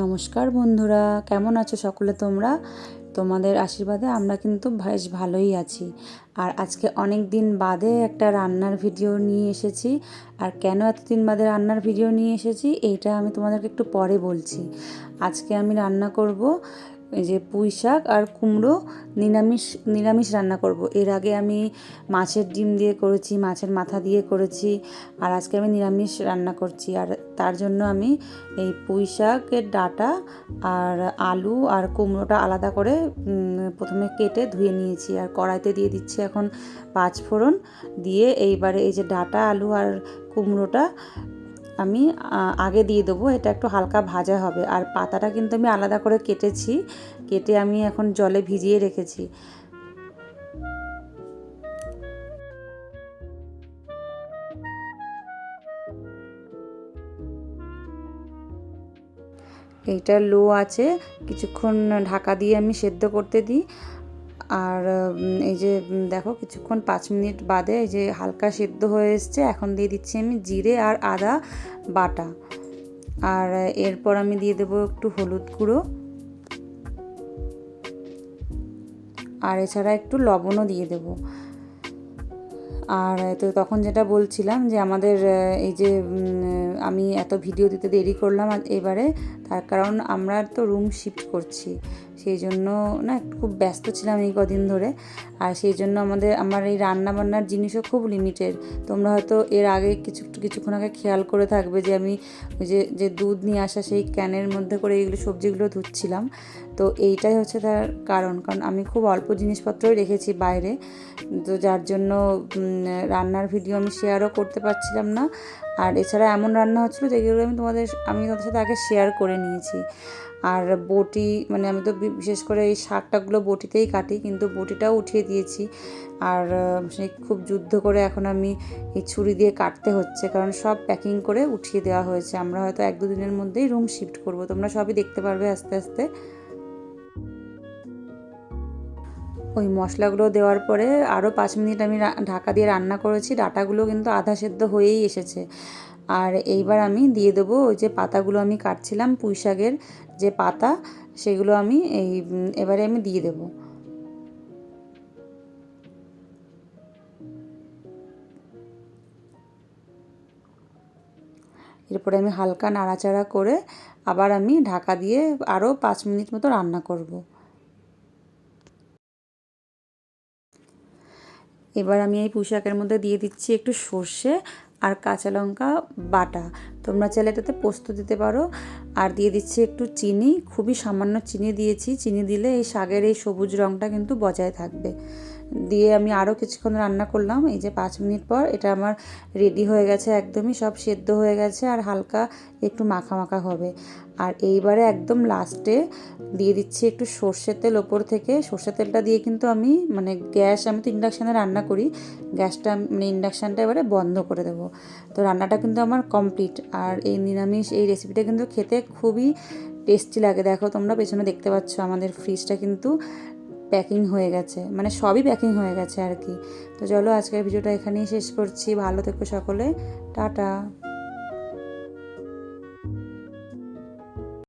নমস্কার বন্ধুরা, কেমন আছো সকলে তোমরা? তোমাদের আশীর্বাদে আমরা কিন্তু বেশ ভালোই আছি। আর আজকে অনেক দিন বাদে একটা রান্নার ভিডিও নিয়ে এসেছি। আর কেন এতদিন বাদে রান্নার ভিডিও নিয়ে এসেছি, এইটা আমি তোমাদেরকে একটু পরে বলছি। আজকে আমি রান্না করব এই যে পুঁই শাক আর কুমড়ো নিরামিষ নিরামিষ রান্না করব। এর আগে আমি মাছের ডিম দিয়ে করেছি, মাছের মাথা দিয়ে করেছি আর আজকে আমি নিরামিষ রান্না করছি। আর তার জন্য আমি এই পুঁই শাকের ডাটা আর আলু আর কুমড়োটা আলাদা করে প্রথমে কেটে ধুয়ে নিয়েছি। আর কড়াইতে দিয়ে দিচ্ছি এখন পাঁচ ফোড়ন দিয়ে এইবারে এই যে ডাটা, আলু আর কুমড়োটা আমি আগে দিয়ে দেবো। এটা একটু হালকা ভাজা হবে। আর পাতাটা কিন্তু আমি আলাদা করে কেটেছি। কেটে আমি এখন জলে ভিজিয়ে রেখেছি। এইটা লো আছে। কিছুক্ষণ ঢাকা দিয়ে আমি সেদ্ধ করতে দিই। আর এই যে দেখো কিছুক্ষণ পাঁচ মিনিট বাদে এই যে হালকা সেদ্ধ হয়ে এসছে, এখন দিয়ে দিচ্ছি আমি জিরে আর আদা বাটা। আর, এরপর আমি দিয়ে দেবো একটু হলুদ গুঁড়ো। আর এছাড়া একটু লবণও দিয়ে দেবো। আর তো তখন যেটা বলছিলাম যে আমাদের এই যে আমি এত ভিডিও দিতে দেরি করলাম এবারে, তার কারণ আমরা তো রুম শিফট করছি। সেই জন্য না, খুব ব্যস্ত ছিলাম এই কদিন ধরে। আর সেই জন্য আমাদের, আমার এই রান্না বান্নার জিনিসও খুব লিমিটেড তোমরা হয়তো এর আগে কিছু, কিছুক্ষণ আগে খেয়াল করে থাকবে যে আমি যে যে দুধ নিয়ে আসা সেই ক্যানের মধ্যে করে এইগুলো সবজিগুলো ধুচ্ছিলাম। তো এইটাই হচ্ছে তার কারণ। কারণ আমি খুব অল্প জিনিসপত্রই রেখেছি বাইরে। তো যার জন্য রান্নার ভিডিও আমি শেয়ারও করতে পারছিলাম না। আর এছাড়া এমন রান্না হচ্ছিল যেগুলো আমি তোমাদের আমি তোমাদের সাথে আগে শেয়ার করে নিয়েছি। আর বটি মানে আমি তো বিশেষ করে এই শাকটাগুলো বটিতেই কাটি, কিন্তু বটিটাও উঠিয়ে দিয়েছি। আর সেই খুব যুদ্ধ করে এখন আমি এই ছুরি দিয়ে কাটতে হচ্ছে, কারণ সব প্যাকিং করে উঠিয়ে দেওয়া হয়েছে। আমরা হয়তো এক দুদিনের মধ্যেই রুম শিফট করব। তোমরা সবই দেখতে পারবে আস্তে আস্তে। ওই মশলাগুলো দেওয়ার পরে আরও পাঁচ মিনিট আমি ঢাকা দিয়ে রান্না করেছি। ডাটাগুলো কিন্তু আধা সেদ্ধ হয়েই এসেছে। আর এইবার আমি দিয়ে দেবো ওই যে পাতাগুলো আমি কাটছিলাম পুঁই শাকের যে পাতা, সেগুলো আমি এই, এবারে আমি দিয়ে দেবো। এরপরে আমি হালকা নাড়াচাড়া করে আবার আমি ঢাকা দিয়ে আরও পাঁচ মিনিট মতো রান্না করব। এবার আমি এই পুঁশাকের মধ্যে দিয়ে দিচ্ছি একটু সর্ষে আর কাঁচা লঙ্কা বাটা। তোমরা চাইলে এটাতে পোস্ত দিতে পারো। আর দিয়ে দিচ্ছি একটু চিনি। খুবই সামান্য চিনি দিয়েছি। চিনি দিলে এই শাকের এই সবুজ রঙটা কিন্তু বজায় থাকবে। দিয়ে আমি আরও কিছুক্ষণ রান্না করলাম। এই যে পাঁচ মিনিট পর এটা আমার রেডি হয়ে গেছে একদমই, সব সেদ্ধ হয়ে গেছে আর হালকা একটু মাখা মাখা হবে। আর এইবারে একদম লাস্টে দিয়ে দিচ্ছি একটু সর্ষের তেল ওপর থেকে। সর্ষের তেলটা দিয়ে কিন্তু আমি মানে গ্যাস, আমি তো ইন্ডাকশানে রান্না করি। গ্যাসটা মানে ইন্ডাকশানটা এবারে বন্ধ করে দেবো। তো রান্নাটা কিন্তু আমার কমপ্লিট আর এই নিরামিষ এই রেসিপিটা কিন্তু খেতে খুবই টেস্টি লাগে। দেখো তোমরা পেছনে দেখতে পাচ্ছ আমাদের ফ্রিজটা কিন্তু প্যাকিং হয়ে গেছে। মানে সবই প্যাকিং হয়ে গেছে আর কি। তো চলো আজকের ভিডিওটা এখানেই শেষ করছি। ভালো থেকো সকলে। টাটা।